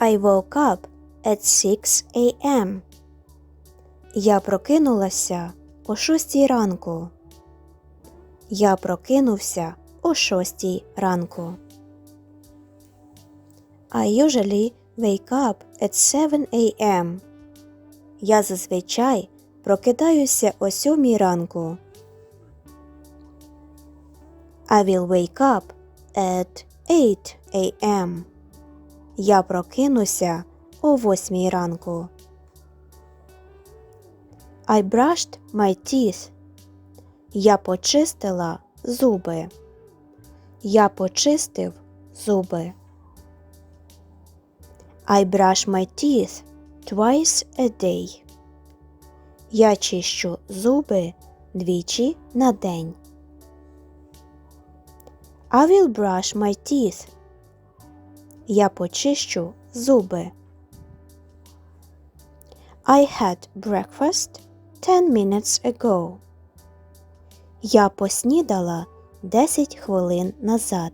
I woke up at 6 a.m. Я прокинулася о 6 ранку. Я прокинувся о 6 ранку. I usually wake up at 7 a.m. Я зазвичай прокидаюся о 7 ранку. I will wake up at 8 a.m. Я прокинуся о 8 ранку. I brushed my teeth. Я почистила зуби. Я почистив зуби. I brush my teeth twice a day. Я чищу зуби двічі на день. I will brush my teeth. Я почищу зуби. I had breakfast 10 minutes ago. Я поснідала 10 хвилин назад.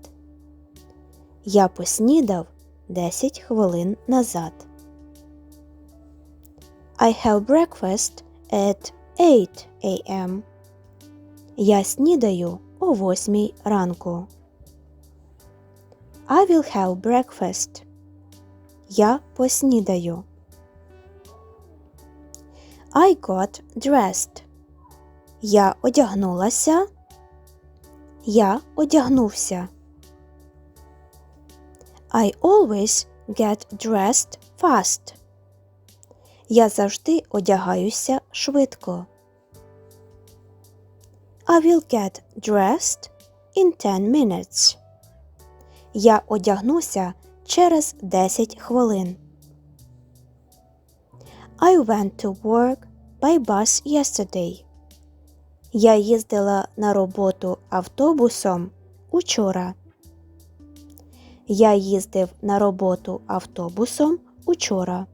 Я поснідав 10 хвилин назад. I have breakfast at 8 a.m. Я снідаю о 8 ранку. I will have breakfast. Я поснідаю. I got dressed. Я одягнулася. Я одягнувся. I always get dressed fast. Я завжди одягаюся швидко. I will get dressed in 10 minutes. Я одягнуся через 10 хвилин. I went to work by bus yesterday. Я їздила на роботу автобусом учора. Я їздив на роботу автобусом учора.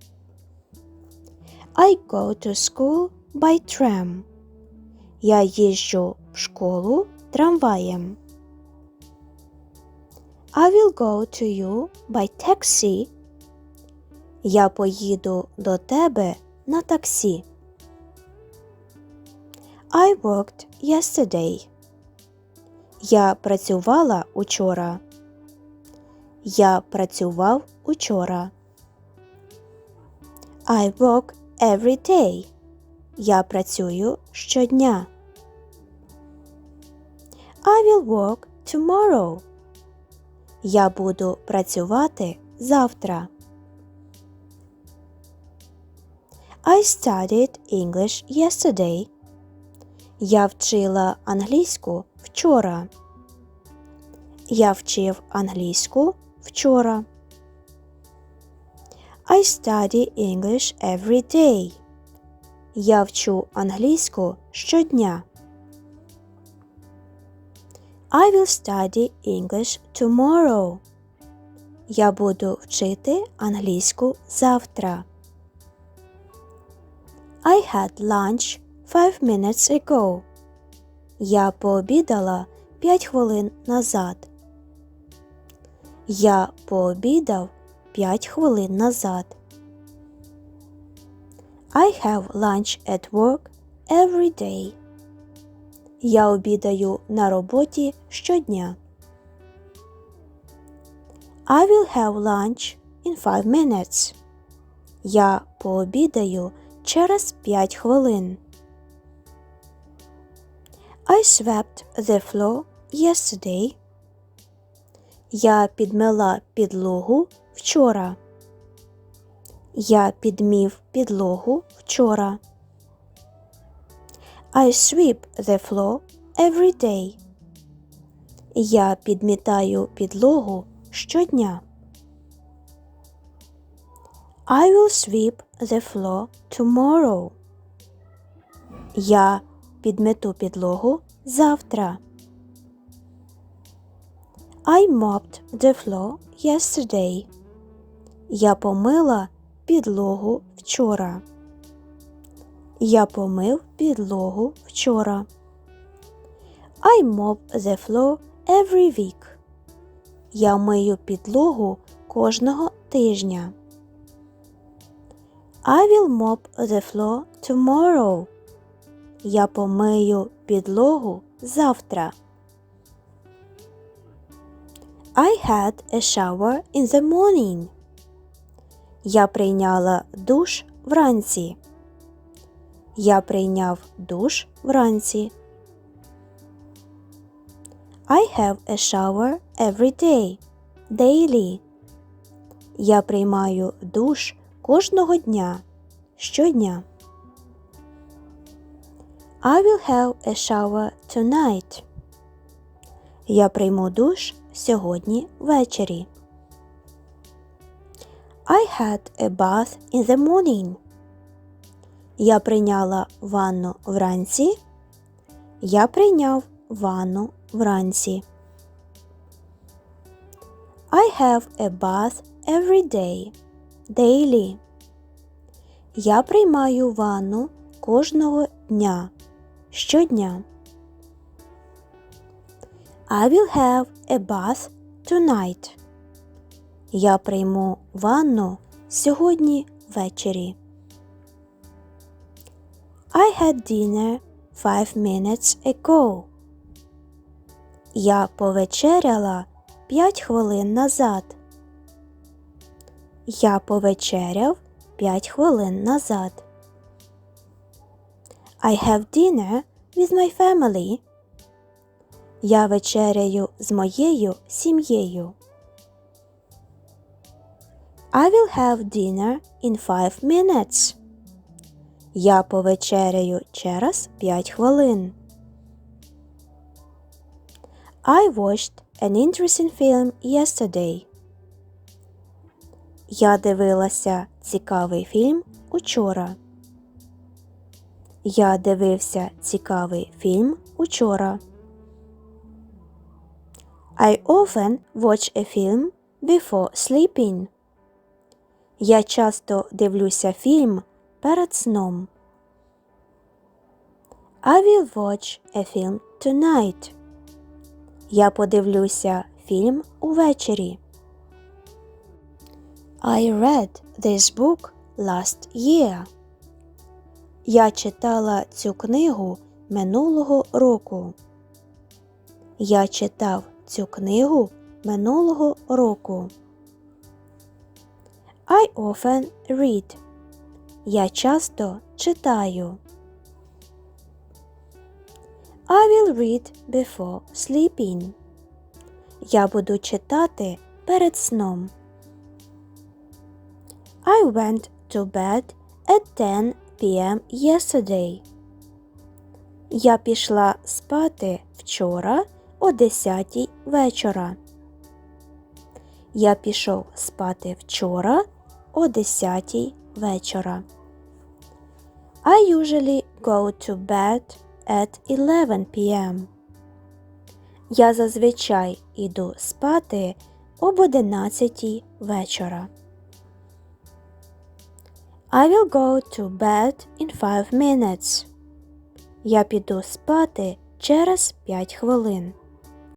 I go to school by tram. Я їжджу в школу трамваєм. I will go to you by taxi. Я поїду до тебе на таксі. I worked yesterday. Я працювала учора. Я працював учора. I work every day. Я працюю щодня. I will work tomorrow. Я буду працювати завтра. I studied English yesterday. Я вчила англійську вчора. Я вчив англійську вчора. I study English every day. Я вчу англійську щодня. I will study English tomorrow. Я буду вчити англійську завтра. I had lunch five minutes ago. Я пообідала 5 хвилин назад. Я пообідав 5 хвилин назад. I have lunch at work every day. Я обідаю на роботі щодня. I will have lunch in five minutes. Я пообідаю через 5 хвилин. I swept the floor yesterday. Я підмела підлогу вчора. Я підмів підлогу вчора. I sweep the floor every day. Я підмітаю підлогу щодня. I will sweep the floor tomorrow. Я підмету підлогу завтра. I mopped the floor yesterday. Я помила підлогу вчора. Я помив підлогу вчора. I mop the floor every week. Я мию підлогу кожного тижня. I will mop the floor tomorrow. Я помию підлогу завтра. I had a shower in the morning. Я прийняла душ вранці. Я прийняв душ вранці. I have a shower every day. Daily. Я приймаю душ кожного дня. Щодня. I will have a shower tonight. Я прийму душ сьогодні ввечері. I had a bath in the morning. Я прийняла ванну вранці. Я прийняв ванну вранці. I have a bath every day. Daily. Я приймаю ванну кожного дня. Щодня. I will have a bath tonight. Я прийму ванну сьогодні ввечері. I had dinner five minutes ago. Я повечеряла п'ять хвилин назад. Я повечеряв п'ять хвилин назад. I have dinner with my family. Я вечеряю з моєю сім'єю. I will have dinner in five minutes. Я повечеряю через п'ять хвилин. I watched an interesting film yesterday. Я дивилася цікавий фільм учора. Я дивився цікавий фільм учора. I often watch a film before sleeping. Я часто дивлюся фільм перед сном. I will watch a film tonight. Я подивлюся фільм увечері. I read this book last year. Я читала цю книгу минулого року. Я читав цю книгу минулого року. I often read. Я часто читаю. I will read before sleeping. Я буду читати перед сном. I went to bed at 10 p.m. yesterday. Я пішла спати вчора о 10 вечора. Я пішов спати вчора о 10 вечора. I usually go to bed at 11 p.m. Я зазвичай іду спати об 11 вечора. I will go to bed in 5 minutes. Я піду спати через 5 хвилин.